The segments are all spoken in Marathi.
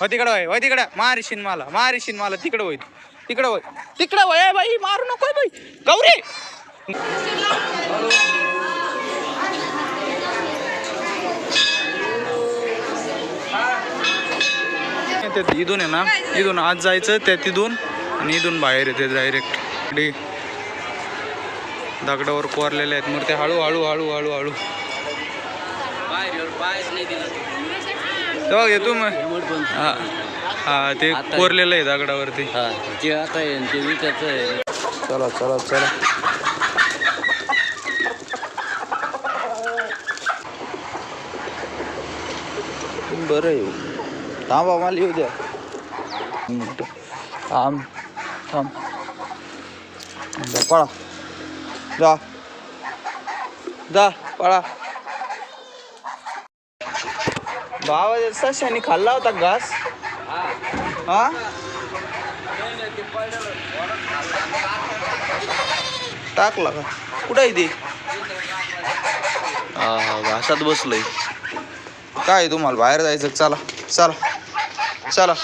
हो तिकडं होय होय तिकडं. मारशीन मला मारशीन मला. तिकडं होय तिकडं होय. तिकडं होय बाई मारू नको बाई. गौरी! ते इथून आहे ना इथून आज जायचं त्या तिथून आणि इथून बाहेर येते डायरेक्ट दगडावर कोरलेल्या आहेत मूर्त्या. हळू हळू हळू हळू हळू. तेव्हा घेतो मग. हा हा ते कोरलेलं आहे दगडावरती. हा ते आता आहे ते आहे. चला चला चला. बरं येऊ थांबा मला येऊ द्या. एक मिनिटं. थांब थांब. जा, पळा. जा. जा पळा. बाबा सशाने खाल्ला होता घास? हा? टाकला का? कुठं आहे ते? हा घासात बसलंय. काय तुम्हाला? बाहेर जायचं चला चला चला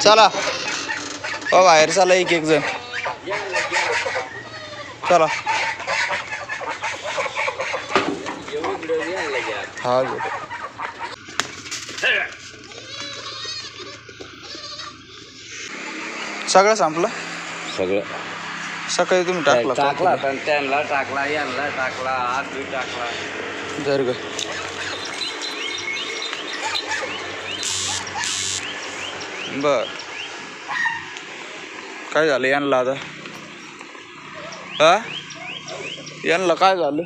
चला. हो बाहेर चला एक एक जण. चला. हा सगळं संपलं? सगळं. सकाळी तुम्ही टाकला? टाकला पण त्यांना टाकला यांना टाकला हात बी टाकला. जर ग. बर. काय झालं यांना आता? हा? यांना काय झालं?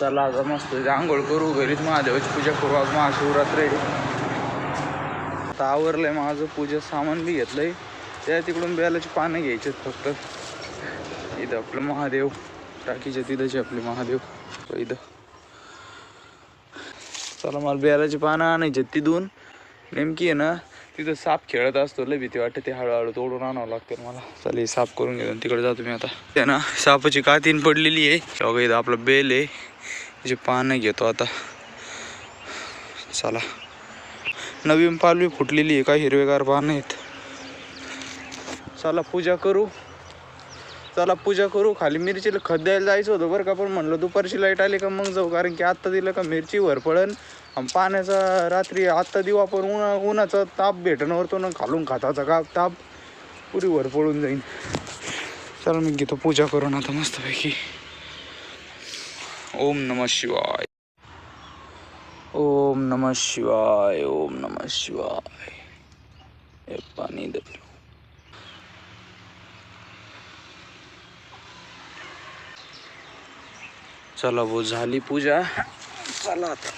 चला आता मस्त आंघोळ करू घरीच. महादेवाची पूजा करू आज महाशिवरात्र. आहे आता आवरलंय माझं पूजा सामान बी घेतलंय. त्या तिकडून बेलाची पानं घ्यायचेत फक्त. इथं आपलं महादेव. टाकीच्या तिथंचे आपले महादेव. इथं. चला मला बेलाची पानं आणायचे तिथून. नेमकी आहे ना तिथं साप खेळत असतो लय भीती वाटते ते हळूहळू तोडून आणावं लागतं मला. चल हे साफ करून घेऊन तिकडे जातो मी आता. ते ना सापाची कातीन पडलेली आहे. बघा इथं आपलं बेल आहे. त्याची पानं घेतो आता. चला. नवीन पालवी फुटलेली आहे काय हिरवेगार पानं आहेत चला पूजा करू. चला पूजा करू. खाली मिरचीला खत द्यायला जायचं होतं बरं का पण म्हणलं दुपारची लाइट आली का मग जाऊ कारण की आत्ता दिलं का मिरची वर पडन आणि पाण्याचा रात्री आत्ता दिवा आपण उन्हा उन्हाचा ताप भेटणं वरतो ना खालून खाताचा का ताप पुरी वर पडून जाईन. चला मी घेतो पूजा करून आता मस्तपैकी. ओम नम शिवाय. ओम नम शिवाय ओम नम शिवाय। हे पाणी दे चला भाऊ झाली पूजा। चला आता।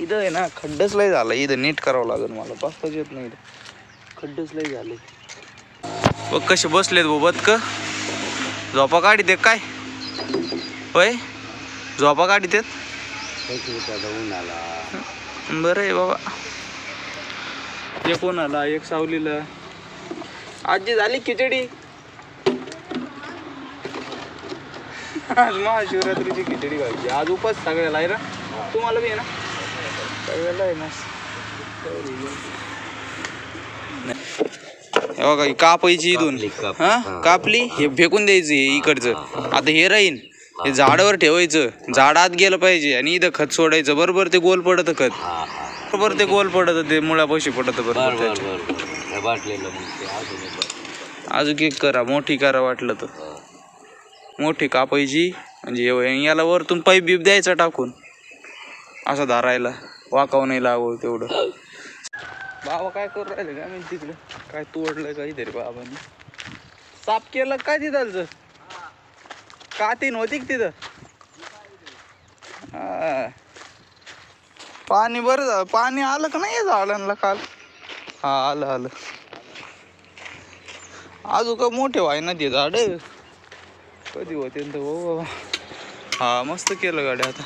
इथं आहे ना खड्डच लय झाला. इथं नीट करावं लागेल मला. बसताच येत नाही इथं. खड्डच लय झाले. बघ कसे बसलेत भाऊ बदक? झोपा काढी देत काय? होय? झोपा काढी देत? उन्हाला? बरं आहे बाबा. ते कोणाला एक सावलीला. आजी झाली खिचडी. आज महाशिवरात्रीची खिचडी व्हायची आज उपास सगळ्याला आहे ना? तुम्हाला बी आहे ना? सगळ्याला आहे ना. बघा कापायची इथून. कापली, काप- हा. कापली? फेकून द्यायचं इकडचं. आता हे राहीन. हे झाडावर ठेवायचं. झाडात गेलं पाहिजे आणि इथं खत सोडायचं. बरोबर ते गोल पडत खत. हा हा. बरोबर ते गोल पडत ते मुळापाशी पडत बर बरोबर बर त्याच्या. बर बर. बाटलेलं मग ते अजून एक बाटलं. अजून एक करा मोठी करा वाटलं तर. हा. मोठी कापायची म्हणजे एव- याला वरतून पाईप बीप द्यायचा टाकून. असं धरायला वाकाव नाही लागू तेवढं. बाबा काय करू राहिले काय माहिती तिकडे? काय तोडलं काहीतरी बाबांनी? साफ केलं काय तिथं कातीन होती का तिथं? हा. पाणी बरं झालं. पाणी आलं का नाही झाडांना काल? हा आलं आलं. अजून का मोठे व्हाय ना ते झाड? कधी होते तर हो बाबा हा मस्त केलं गाड्या आता.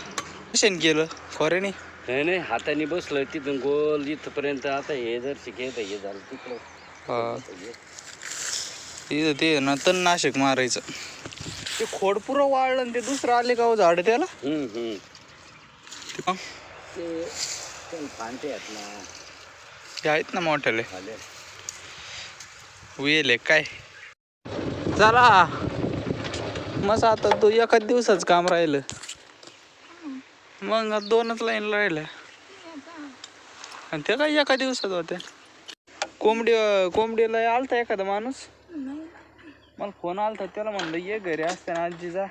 कशाने केलं? खोऱ्याने? नाही नाही हाताने बसलं तिथून गोल इथपर्यंत आता हे जर शिकेत हे झालं तिकडं. हा. तिथं ते ना तणनाशक मारायचं. ते खोड पुरं वाळलं आणि ते दुसरं आले का हो झाड त्याला? हम्म हम्म. ते पहा. ते काही फांटे आहेत ना. हे आहेत ना मोठ्याले खाले वेल आहे काय? चला. मग आता तो एकाच दिवसाच काम राहिलं. मग आता दोनच लाईन राहिल्या. आणि ते काय एका दिवसात होत्या? कोंबडी कोंबडीला आलता एखादा माणूस? मला फोन आलता त्याला म्हणलं ये घरी असताना आजीचा.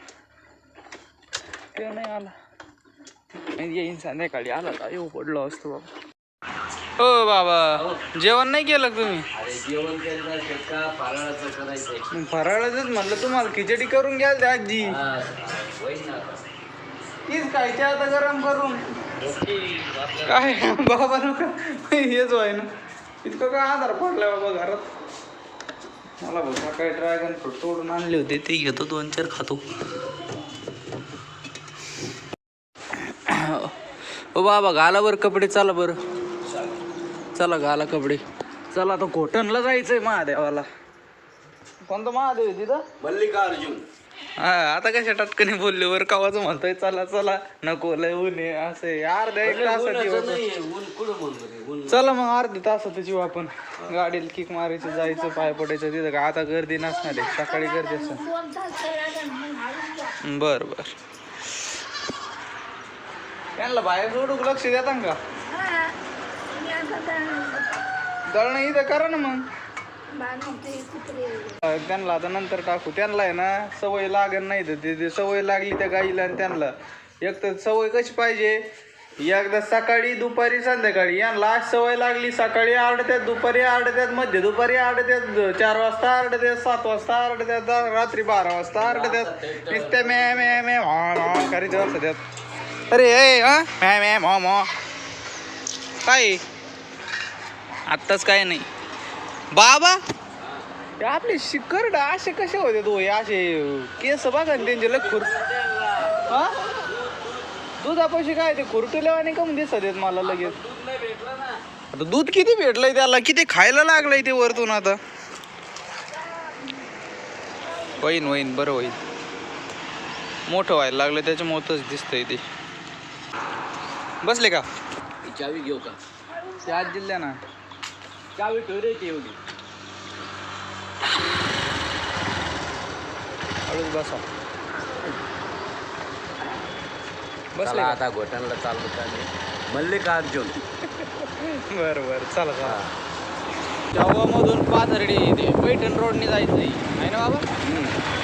ते नाही आला. येईन संध्याकाळी आला का? येऊ पडलो असतो बाबा. हो बाबा. जेवण नाही केलं तुम्ही? जेवण केलं फराळाचंच म्हणलं तुम्हाला खिचडी करून घ्याल आजी. हा, ना तीच खायची आता गरम करून. काय बाबा नका हेच व्हाय ना इतकं काय आधार पडलाय बाबा घरात? मला भाऊ सकाळी ड्रॅगन फ्रूट तोडून आणले होते ते घेतो दोन चार खातो. ओ बाबा घाला बरं कपडे चला बरं. चला घाला कपडे. चला आता घोटणला जायचंय महादेवाला. कोणतं महादेव आहे तिथं? मल्लिकार्जुन. हा आता कशा टटकनी बोलले वर कावाचं म्हणतोय चला चला. नको लय ऊन आहे असं आहे. अर्ध्या एक तासाची उन्हाचं वाट. नाहीये ऊन कुठं म्हणतो रे ऊन? चला मग अर्धी तासात जीव आपण गाडीला किक मारायचं जायचं पाय पडायचं तिथं का आता गर्दी नसणार आहे सकाळी गर्दी असणार. बर बर. त्यांना बाहेर सोडूक लक्ष देता का? दळणं इथं करा ना मग. त्यांना आता नंतर टाकू. त्यांना आहे ना सवय लागत नाही तर ते सवय लागली त्या गाईला आणि त्यांना. एक तर सवय कशी पाहिजे? एकदा सकाळी दुपारी संध्याकाळी. यांना आज सवय लागली सकाळी आरडत्यात दुपारी आरडत्यात मध्य दुपारी आरडत्यात चार वाजता आरडत्यात सात वाजता आरडत्यात रात्री बारा वाजता आरडत्यात. नुसत्या मे मे मे करीत असत्यात अरे ए मॅ मॅ मॉ मॉ काय? आत्ताच काय नाही. बाबा? ते आपले शिकरड असे कसे होते तो हे असे केस बघा ना त्यांचे लय खुर हा? दुधापाशी काय ते खुरटुल्यावाने कमी दिसत आहेत मला लगेच. आता दूध किती भेटलंय त्याला? किती खायला लागलंय ते वरतून आता? होईन होईन बरं होईन. मोठं व्हायला लागलं त्याच्यामुळंच दिसतंय ते. बसले का? ही चावी घेऊ का? ते आज दिल्या ना. चावी ठेव रे ती एवढी हळूच बसा. बसले चला? आता घोटांना चाललो चालले मल्लिकार्जुन बर बर. चला चला. जव्हामधून पाथर्डी ते पैठण रोडने जायचं आहे ना बाबा?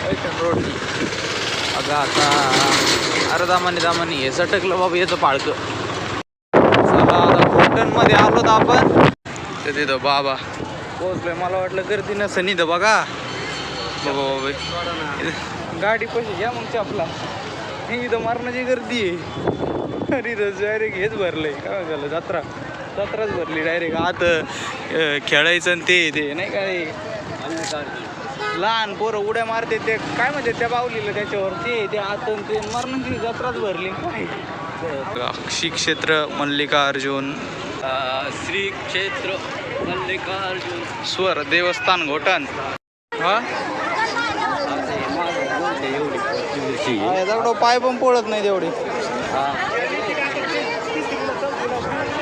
पैठण रोडनी. अगं आता अरे दामाने दामाने हे सटकलं बाबा याचं पाळकं चला आता कोकणमध्ये आलो तर आपण. ते तिथं बाबा. पोहोचलोय. मला वाटलं गर्दी नसं निधं बघा. बाबा बाबा गाडी पैसे घ्या मग चपला. इथं मारण्याची गर्दी आहे. अरे डायरेक्ट हेच भरलंय. काय झालं? जत्रा. जत्राच भरली डायरेक्ट आत खेळायचं आणि ते ते नाही का लहान पोरं उड्या मारते ते काय म्हणते त्या बावलीला त्याच्यावर. ते ते आत आणि ते मरणाची जत्राच भरली. काय? श्री क्षेत्र मल्लिकार्जुन श्री क्षेत्र मल्लिकार्जुन स्वर देवस्थान घोटण हा हे. दगडो पाय पण पडत नाही तेवढी हा.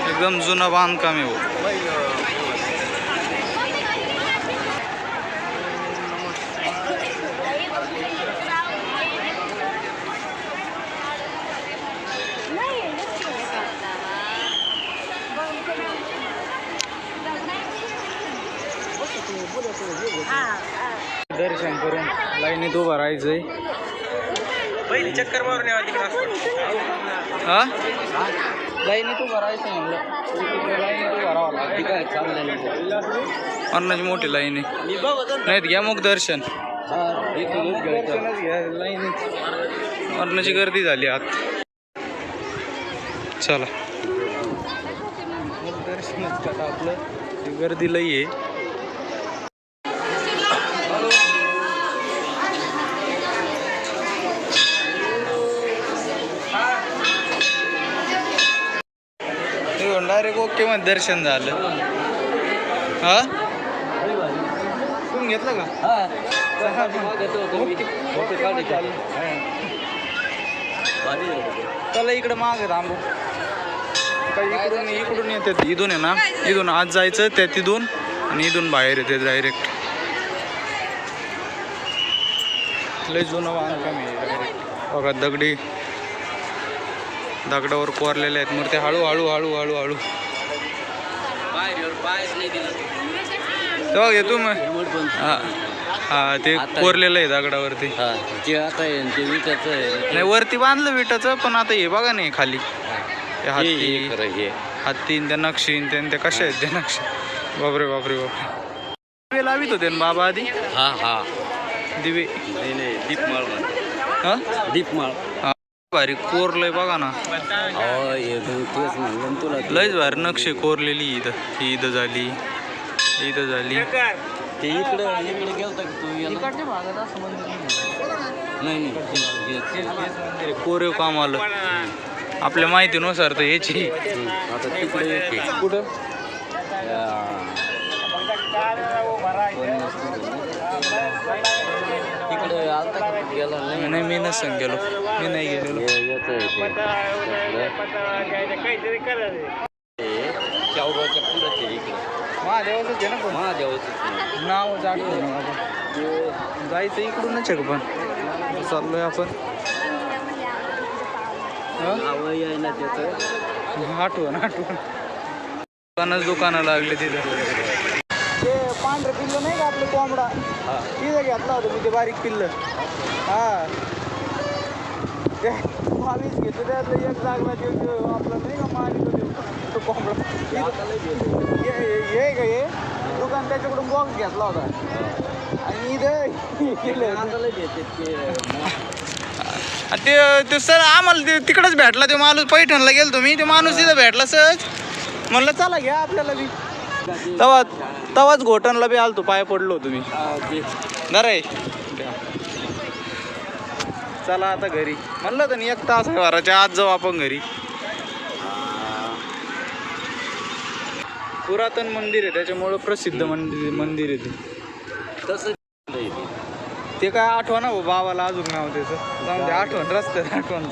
एकदम जुनं बांधकाम आहे दर्शन करून लाईनीत उभं राहायचंय. पहिली चक्कर मारून हा? लाईनीत उभं राहायचं म्हणलं. लाईनीत उभं राहावं लागलं ती काय चांगलं. अन्नाची मोठी लाईन. आहे नाहीत घ्या मग दर्शन. लाईनीत. अन्नाची गर्दी झाली आत. चला. मग दर्शनच करा आपलं. गर्दी लई आहे. मध्ये दर्शन झालं. हा? तुम्ही घेतलं का? हा. चला इकडे मागे थांबू. इकडून इकडून येतात इथून आहे ना? इथून आज जायचं त्या तिथून. आणि इथून बाहेर येते डायरेक्ट लय जुनं बांधकाम आहे. बघा दगडी. दगडावर कोरलेले आहेत मूर्ती हळू हळू हळू तेव्हा घेतो मग. हा हा ते कोरलेलं आहे दगडावरती. हा ते आता आहे ते विटाचं आहे. नाही वरती बांधलं विटाचं पण आता हे बघा नाही खाली. हा. ते हे- हे हत्ती खरं हे. हत्ती न त्या नक्षी न त्या कशा आहेत त्या नक्षी? बापरे बापरे बापरे. दिवे लावित होते ना बाबा आधी? हा हा. दिवे. नाही नाही दीपमाळ हा? दीपमाळ. भारी कोरलंय बघा ना. लयच भारी नक्षी कोरलेली इथं. ही इथं झाली. इथं झाली. ते इकडे इकडे गेलता की तू याला? नाही नाही कोरीव काम आलं आपल्या माहितीनुसार तर याची. आता तिकडे कुठं तिकडे आलता का तू? गेला नाही नाही मी नसन गेलो. मी नाही गेलेलो. हे आहे. हे इकडे महादेवाचंच आहे ना पण नाव जायचं इकडूनच आहे पण चाललोय आपण हं? नाव त्याचं आठवण आठवण दुकानच दुकानं लागले तिथं. ते पांढरं पिल्लं नाही का आपलं कोंबडा? तिथं घेतला होता मी ते बारीक पिल्लं. हा. ते बावीस घेतो त्यातलं एक लागला ते आपलं नाही का मालिक तो कोंबडा. हे हे- हे का हे? दुकान त्याच्याकडून बॉक्स घेतला होता. आणि इथं केलं ते. ते सर आम्हाला ते तिकडंच भेटला ते माणूस पैठणला गेलो तुम्ही ते माणूस तिथं भेटला सहज. म्हणलं चला घ्या आपल्याला बी. तवा तवाच घोटणला बी आलतो पाय पडलो तुम्ही नरे चला आता घरी. म्हणलं तर एक तास घराच्या आज जाऊ आपण घरी. पुरातन मंदिर आहे त्याच्यामुळं प्रसिद्ध मंदिर मंदिर आहे ते. तसं ते काय आठवण हो बाबाला अजून नाव त्याचं? जाऊन दे आठवण रस्त्यात आठवण.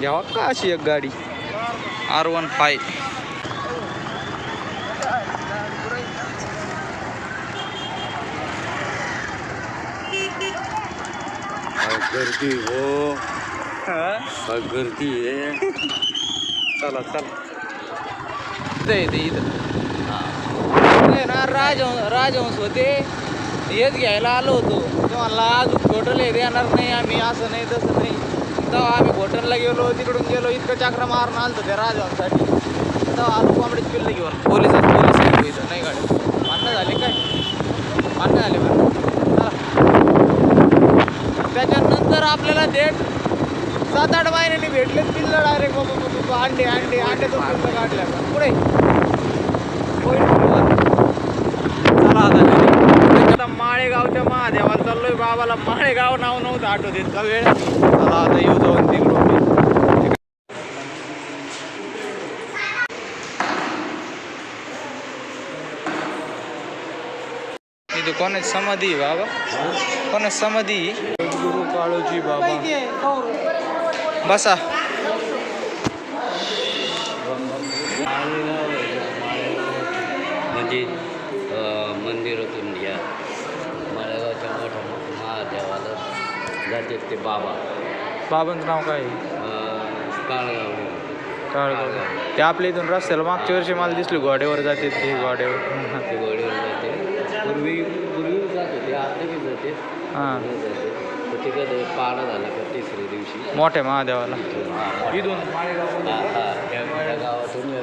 घ्यावा का अशी एक गाडी? R one five. गर्दी हो. गर्दी आहे चला चला. ते इथं. ना राजहंस राजहंस होते. हेच घ्यायला आलो होतो. ते म्हणला अजून घोटल येत येणार नाही आम्ही असं नाही तसं नाही. तेव्हा आम्ही घोटनला गेलो तिकडून गेलो इतकं चक्र मारून आलतो त्या राजहंसाठी तेव्हा आलो कोंबडीच पिल्लं घेऊन. पोलीस पोलीस नाही गाडी. मान्य झाले काय? मान्य झाले बरं चला. त्याच्यानंतर आपल्याला डेट सात आठ महिन्यांनी भेटले पिल्लं डायरेक्ट बाबा बाबा बाबा, अंडे अंडे अंड्याचं पिल्लं काढल्या पुढे. चला आता. माळेगावच्या महादेवाला चाललोय बाबाला माळेगाव नाव नव्हतं आठवते इतका वेळ. चला आता येऊ जाऊन तिकडून. कोणाची समाधी बाबा कोणाची समाधी? गुरु काळोजी बाबा बसा म्हणजे मंदिरातून या माळेगावच्या मोठ्या महादेवाला जातात ते बाबा बाबांचं नाव काय काळगाव काळगाव ते आपल्या इथून रस्त्याला मागच्या वर्षी मला दिसले घोड्यावर जाते ते घोड्यावर ते गोडीवर जाते पूर्वी आता बी जाते हां नाही जाते तर ते कधी पाडा झाला का तिसऱ्या दिवशी मोठ्या महादेवाला हा, इथून हा हा त्या त्या गावातून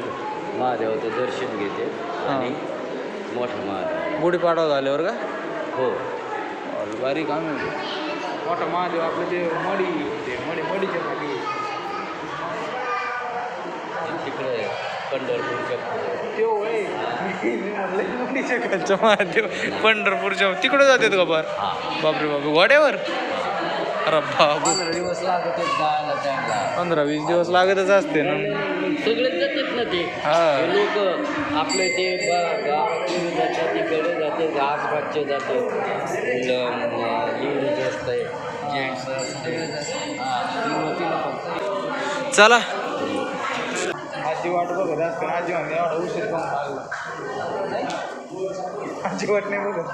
महादेवाचं दर्शन घेते आणि मोठा महादेव गुढीपाडवा झाल्यावर का हो बारीक आम्ही मोठा महादेव आपलं ते मडी ते मडी मडीच्या खाली आणि तिकडे पंढरपूरच्या पुढे त्यो होय. मी म्हणलं मडीच्या खालचा महादेव पंढरपूरच्या तिकडे जातात का बार? हा. बापरे बापरे घोड्यावर अरे बाबू. दिवस लागत जायला त्यांना. पंधरा वीस दिवस लागतच असते ना. सगळेच जातात ना ते. हा. लोक आपले ते ब- जातात तिकडे जाते आसपासचे जाते लेडीज असते जेंट्स असते हा, ती- चला. आजी वाट बघत असते. आजी म्हणते एवढा उशीर पण लागला आजी वाट नाही बघत.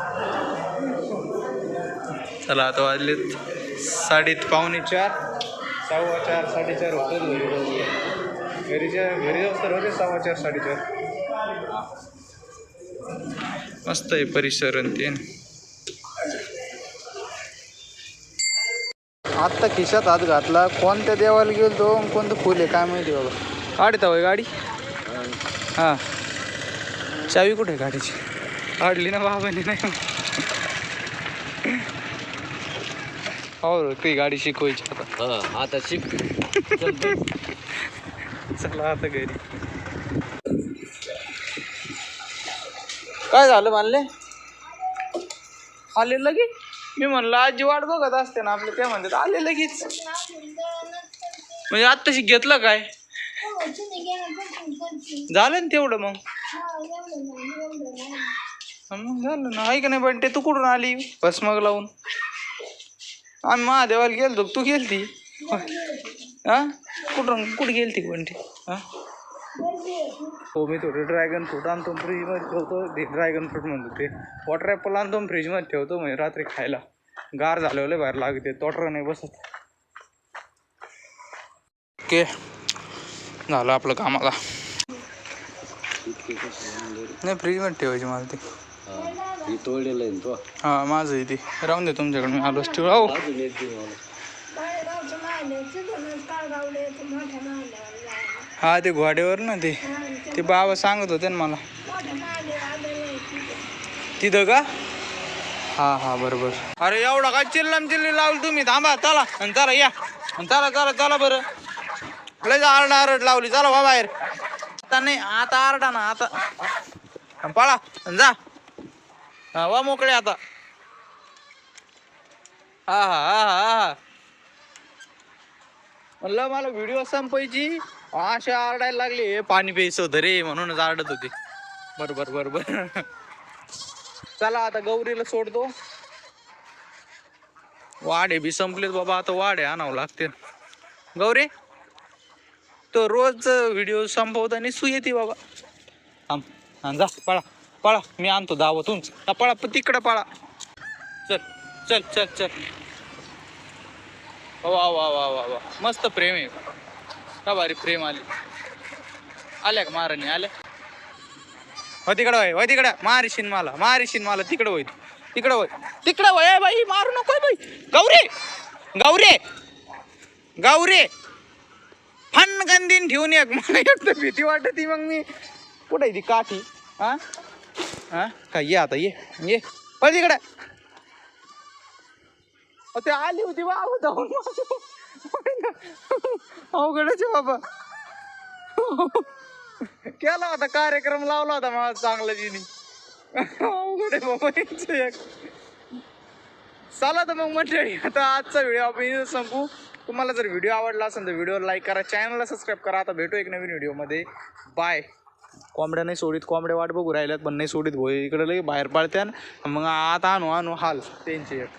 चला आता वाजले साडे पावणे चार. सव्वा चार साडेचार होतात घरी. घरीच्या घरी जाऊ तर होते सव्वा चार साडेचार मस्त आहे परिसर आणि ते. आत्ता खिशात हात घातला. कोणत्या देवाला गेलो तो कोणतं फुल आहे? काय माहिती बाबा. काढता होय गाडी? हां. चावी कुठे आहे गाडीची? काढली ना बाबाने नाही हो ती गाडी शिकवायची आता. हा आता शिक. चला आता घरी. काय झालं मानले? आले लगेच? मी म्हणलं आजी वाट बघत असते ना आपलं काय म्हणतात आले लगेच. म्हणजे आत्ताशी घेतलं काय? झालं ना तेवढं मग? हा मग झालं ना ऐक नाही पण ते तू कुठून आली? बस मग लावून. आम्ही महादेवाला गेलतो तू गेलती? हा? कुठून कुठे गेलती पण ती हा? हो मी थोडं ड्रॅगन फ्रूट आणतो फ्रीजमध्ये ठेवतो. ते ड्रॅगन फ्रूट म्हणतो ते. वॉटर ॲपल आणतो फ्रीजमध्ये ठेवतो म्हणजे रात्री खायला. गार लय बाहेर लागते तोटर नाही बसत. ओके. झालं आपलं कामाला. नाही फ्रीजमध्ये ठेवायची मला ते. ही तोडलेलं आहे ना तो? हां माझं आहे ते. राहून दे तुमच्याकडे मी आलोच ठेव. हो अजून एक दे मला हा ते घोड्यावर ना ते. ते बाबा सांगत होते ना मला. तिथं का? हा हा बरोबर. अरे एवढा काय चिल्लम चिल्ली लावली तुम्ही? थांबा चला. आणि चला या. आणि चला चला चला बरं. लय आरडा आरड लावली. चला वा बाहेर. आता नाही आता आरडा ना आता. पळा जा. हा वा मोकळे आता. हा हा हा हा हा. म्हणलं मला व्हिडिओ संपायची. अशा आरडायला लागले हे पाणी प्यायचं होतं रे म्हणूनच आरडत होती. बरोबर बरोबर. चला आता गौरीला सोडतो. वाडे बी संपलेत बाबा आता वाडे आणावं लागते गौरी? तो रोज व्हिडिओ संपवताना सु येते बाबा. थांब. हा जा पळा. पळा. मी आणतो दावतून. हा, पळा प- तिकडं पळा. चल चल चल चल. वा वा वा वा वा मस्त प्रेम आहे. का भारी प्रेम आले. आल्या का महाराणी? आल्या? हो तिकडं वय होय तिकडं. मारिशीन मला मारिशीन मला. तिकडं होय. तिकडं होय. तिकडं वय बाई मारू नको ए बाई. गौरे! गौरे! गौरे! फन गंदीन ठेवून एक मला एक तर भीती वाटत मग मी. कुठं आहे ती काठी? हा? हा? काय ये आता ये. ये. पण तिकडे. ते आली होती बाबा धावून अवघडच बाबा. केला होता कार्यक्रम लावला होता मला चांगला जिनी अवघड आहे बाबा एक. चला तर मग मंडळी आता आजचा व्हिडिओ आपण संपू. तुम्हाला जर व्हिडिओ आवडला असेल तर व्हिडिओ लाईक करा. चॅनलला सबस्क्राईब करा. आता भेटू एक नवीन व्हिडिओमध्ये बाय कोंबड्या नाही सोडीत कोंबड्या वाट बघू राहिल्यात पण नाही सोडीत भोय इकडे लगे बाहेर पाळत्यान. मग आता आणू आणू हाल. त्यांचे एक